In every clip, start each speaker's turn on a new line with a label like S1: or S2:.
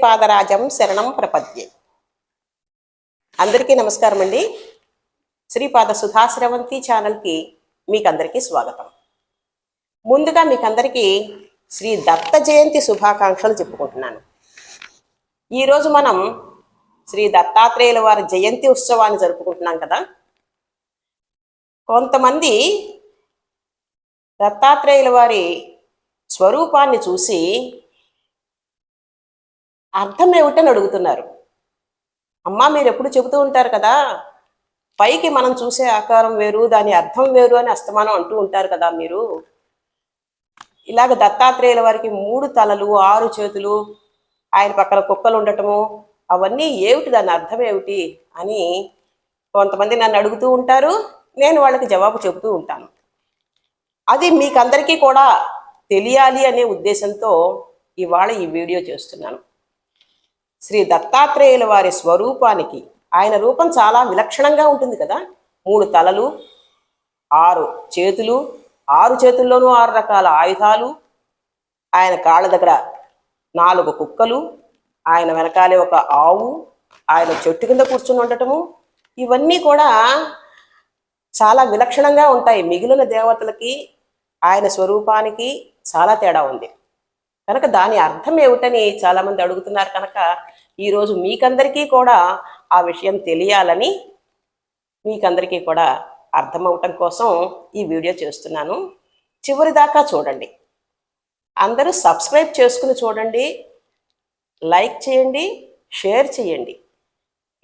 S1: శ్రీపాదరాజం శరణం ప్రపద్యే. అందరికీ నమస్కారం అండి. శ్రీపాద సుధాశ్రవంతి ఛానల్కి మీకందరికీ స్వాగతం. ముందుగా మీకు అందరికీ శ్రీ దత్త జయంతి శుభాకాంక్షలు చెప్పుకుంటున్నాను. ఈరోజు మనం శ్రీ దత్తాత్రేయుల వారి జయంతి ఉత్సవాన్ని జరుపుకుంటున్నాం కదా. కొంతమంది దత్తాత్రేయుల వారి స్వరూపాన్ని చూసి అర్థం ఏమిటని అడుగుతున్నారు. అమ్మ మీరు ఎప్పుడు చెబుతూ ఉంటారు కదా పైకి మనం చూసే ఆకారం వేరు దాని అర్థం వేరు అని అస్తమానం అంటూ ఉంటారు కదా మీరు. ఇలాగ దత్తాత్రేయుల వారికి మూడు తలలు ఆరు చేతులు ఆయన పక్కన కుక్కలు ఉండటము అవన్నీ ఏమిటి దాని అర్థం ఏమిటి అని కొంతమంది నన్ను అడుగుతూ ఉంటారు. నేను వాళ్ళకి జవాబు చెబుతూ ఉంటాను. అది మీకందరికీ కూడా తెలియాలి అనే ఉద్దేశంతో ఇవాళ ఈ వీడియో చేస్తున్నాను. శ్రీ దత్తాత్రేయుల వారి స్వరూపానికి ఆయన రూపం చాలా విలక్షణంగా ఉంటుంది కదా. మూడు తలలు ఆరు చేతులు ఆరు చేతుల్లోనూ ఆరు రకాల ఆయుధాలు ఆయన కాళ్ళ దగ్గర నాలుగు కుక్కలు ఆయన వెనకాలే ఒక ఆవు ఆయన చెట్టు కింద కూర్చుని ఉండటము ఇవన్నీ కూడా చాలా విలక్షణంగా ఉంటాయి. మిగిలిన దేవతలకి ఆయన స్వరూపానికి చాలా తేడా ఉంది. కనుక దాని అర్థం ఏమిటని చాలామంది అడుగుతున్నారు కనుక ఈరోజు మీకందరికీ కూడా ఆ విషయం తెలియాలని మీకందరికీ కూడా అర్థమవటం కోసం ఈ వీడియో చేస్తున్నాను. చివరి దాకా చూడండి. అందరూ సబ్స్క్రైబ్ చేసుకుని చూడండి. లైక్ చేయండి. షేర్ చేయండి.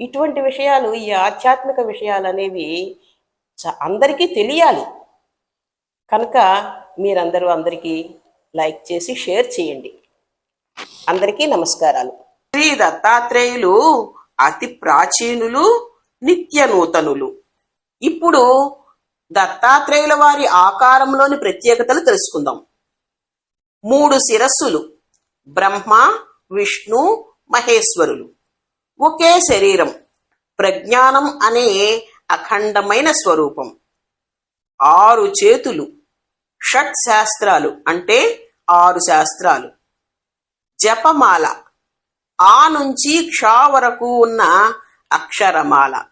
S1: ఇటువంటి విషయాలు ఈ ఆధ్యాత్మిక విషయాలు అనేవి చ- అందరికీ తెలియాలి. కనుక మీరందరూ అందరికీ లైక్ చేసి షేర్ చేయండి. అందరికీ నమస్కారాలు. శ్రీ దత్తాత్రేయులు అతి ప్రాచీనులు నిత్య నూతనులు. ఇప్పుడు దత్తాత్రేయుల వారి ఆకారంలోని ప్రత్యేకతలు తెలుసుకుందాం. మూడు శిరస్సులు బ్రహ్మ విష్ణు మహేశ్వరులు. ఒకే శరీరం ప్రజ్ఞానం అనే అఖండమైన స్వరూపం. ఆరు చేతులు షట్ శాస్త్రాలు అంటే ఆరు శాస్త్రాలు. జపమాల. ఆ నుంచి క్ష వరకు ఉన్న అక్షరమాల.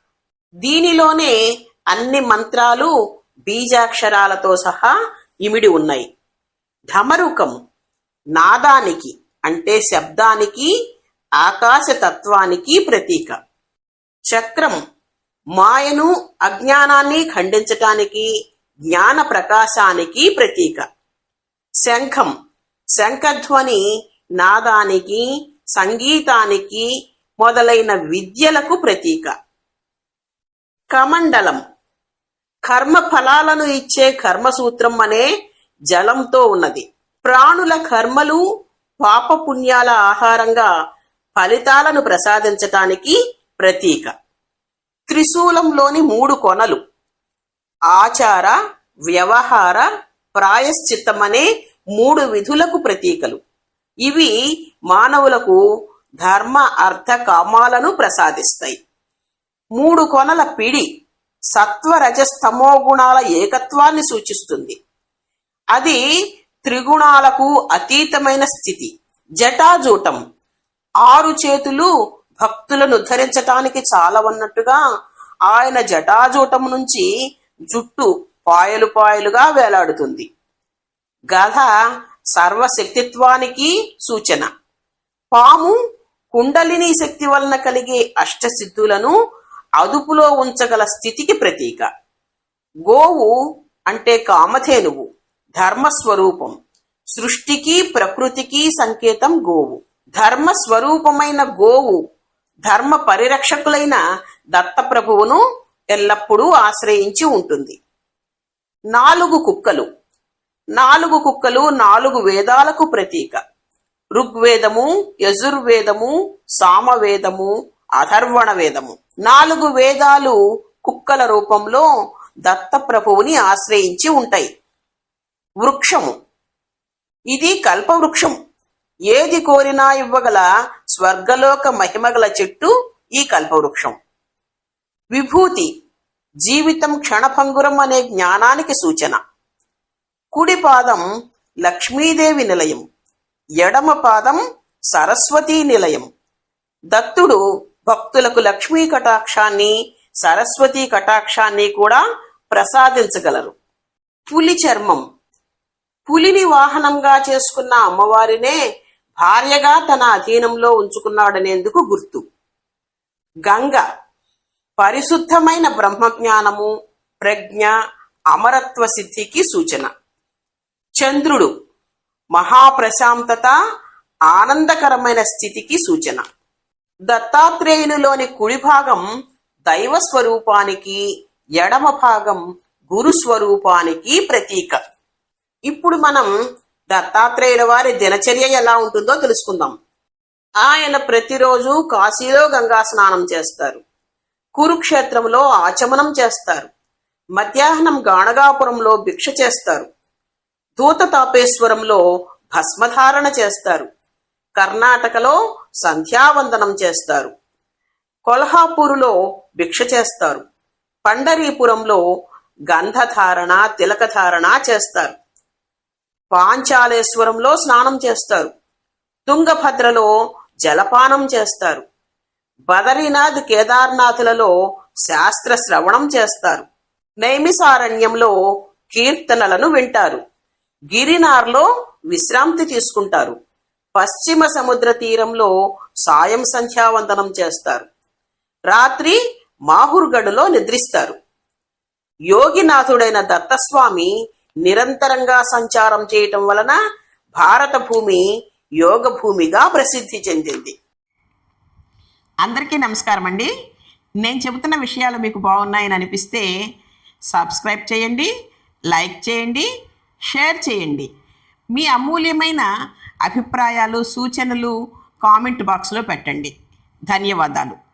S1: దీనిలోనే అన్ని మంత్రాలు బీజాక్షరాలతో సహా ఇమిడి ఉన్నాయి. ధమరుకం. నాదానికి అంటే శబ్దానికి ఆకాశతత్వానికి ప్రతీక. చక్రం. మాయను అజ్ఞానాన్ని ఖండించటానికి జ్ఞాన ప్రకాశానికి ప్రతీక. శంఖం. శంఖధ్వని నాదానికి సంగీతానికి మొదలైన విద్యలకు ప్రతీక. కమండలం. కర్మ ఫలాలను ఇచ్చే కర్మసూత్రం అనే జలంతో ఉన్నది. ప్రాణుల కర్మలు పాపపుణ్యాల ఆహారంగా ఫలితాలను ప్రసాదించటానికి ప్రతీక. త్రిశూలంలోని మూడు కొనలు. ఆచార వ్యవహార ప్రాయశ్చిత్తమనే మూడు విధులకు ప్రతీకలు. ఇవి మానవులకు ధర్మ అర్థ కామాలను ప్రసాదిస్తాయి. మూడు కొనల పిడి సత్వరజస్తమో గుణాల ఏకత్వాన్ని సూచిస్తుంది. అది త్రిగుణాలకు అతీతమైన స్థితి. జటాజూటం ఆరు చేతులు భక్తులను ఉద్ధరించటానికి చాలా ఉన్నట్టుగా ఆయన జటాజూటం నుంచి జుట్టు పాయలు పాయలుగా వేలాడుతుంది. గధ సర్వశక్తిత్వానికి సూచన. పాము కుండలిని శక్తి వలన కలిగే అష్టసిద్ధులను అదుపులో ఉంచగల స్థితికి ప్రతీక. గోవు అంటే కామధేనువు ధర్మస్వరూపం. సృష్టికి ప్రకృతికి సంకేతం గోవు. ధర్మ స్వరూపమైన గోవు ధర్మ పరిరక్షకులైన దత్తప్రభువును ఎల్లప్పుడూ ఆశ్రయించి ఉంటుంది. నాలుగు కుక్కలు. నాలుగు కుక్కలు నాలుగు వేదాలకు ప్రతీక. ఋగ్వేదము యజుర్వేదము సామవేదము అథర్వణ వేదము నాలుగు వేదాలు కుక్కల రూపంలో దత్తప్రభువుని ఆశ్రయించి ఉంటాయి. వృక్షము. ఇది కల్పవృక్షం. ఏది కోరినా ఇవ్వగల స్వర్గలోక మహిమగల చెట్టు ఈ కల్పవృక్షం. విభూతి. జీవితం క్షణభంగురం అనే జ్ఞానానికి సూచన. కుడి పాదం లక్ష్మీదేవి నిలయం ఎడమ పాదం సరస్వతీ నిలయం. దత్తుడు భక్తులకు లక్ష్మీ కటాక్షాన్ని సరస్వతీ కటాక్షాన్ని కూడా ప్రసాదించగలరు. పులి చర్మం. పులిని వాహనంగా చేసుకున్న అమ్మవారినే భార్యగా తన అధీనంలో ఉంచుకున్నాడనేందుకు గుర్తు. గంగ. పరిశుద్ధమైన బ్రహ్మజ్ఞానము ప్రజ్ఞ అమరత్వ సిద్ధికి సూచన. చంద్రుడు. మహాప్రశాంతత ఆనందకరమైన స్థితికి సూచన. దత్తాత్రేయునిలోని కుడి భాగం దైవ స్వరూపానికి ఎడమ భాగం గురు స్వరూపానికి ప్రతీక. ఇప్పుడు మనం దత్తాత్రేయుల వారి దినచర్య ఎలా ఉంటుందో తెలుసుకుందాం. ఆయన ప్రతిరోజు కాశీలో గంగా స్నానం చేస్తారు. కురుక్షేత్రంలో ఆచమనం చేస్తారు. మధ్యాహ్నం గాణగాపురంలో భిక్ష చేస్తారు. దూతతాపేశ్వరంలో భస్మధారణ చేస్తారు. కర్ణాటకలో సంధ్యావందనం చేస్తారు. కొల్హాపూరులో భిక్ష చేస్తారు. పండరీపురంలో గంధధారణ తిలకధారణ చేస్తారు. పాంచాలేశ్వరంలో స్నానం చేస్తారు. తుంగభద్రలో జలపానం చేస్తారు. బదరీనాథ్ కేదార్నాథులలో శాస్త్ర శ్రవణం చేస్తారు. నైమిసారణ్యంలో కీర్తనలను వింటారు. గిరినార్లో విశ్రాంతి తీసుకుంటారు. పశ్చిమ సముద్ర తీరంలో సాయం సంధ్యావందనం చేస్తారు. రాత్రి మాహుర్గఢులో నిద్రిస్తారు. యోగినాథుడైన దత్తస్వామి నిరంతరంగా సంచారం చేయటం వలన భారత భూమి యోగ భూమిగా ప్రసిద్ధి చెందింది. అందరికీ నమస్కారం అండి. నేను చెబుతున్న విషయాలు మీకు బాగున్నాయని అనిపిస్తే సబ్స్క్రైబ్ చేయండి లైక్ చేయండి షేర్ చేయండి. మీ అమూల్యమైన అభిప్రాయాలు సూచనలు కామెంట్ బాక్స్లో పెట్టండి. ధన్యవాదాలు.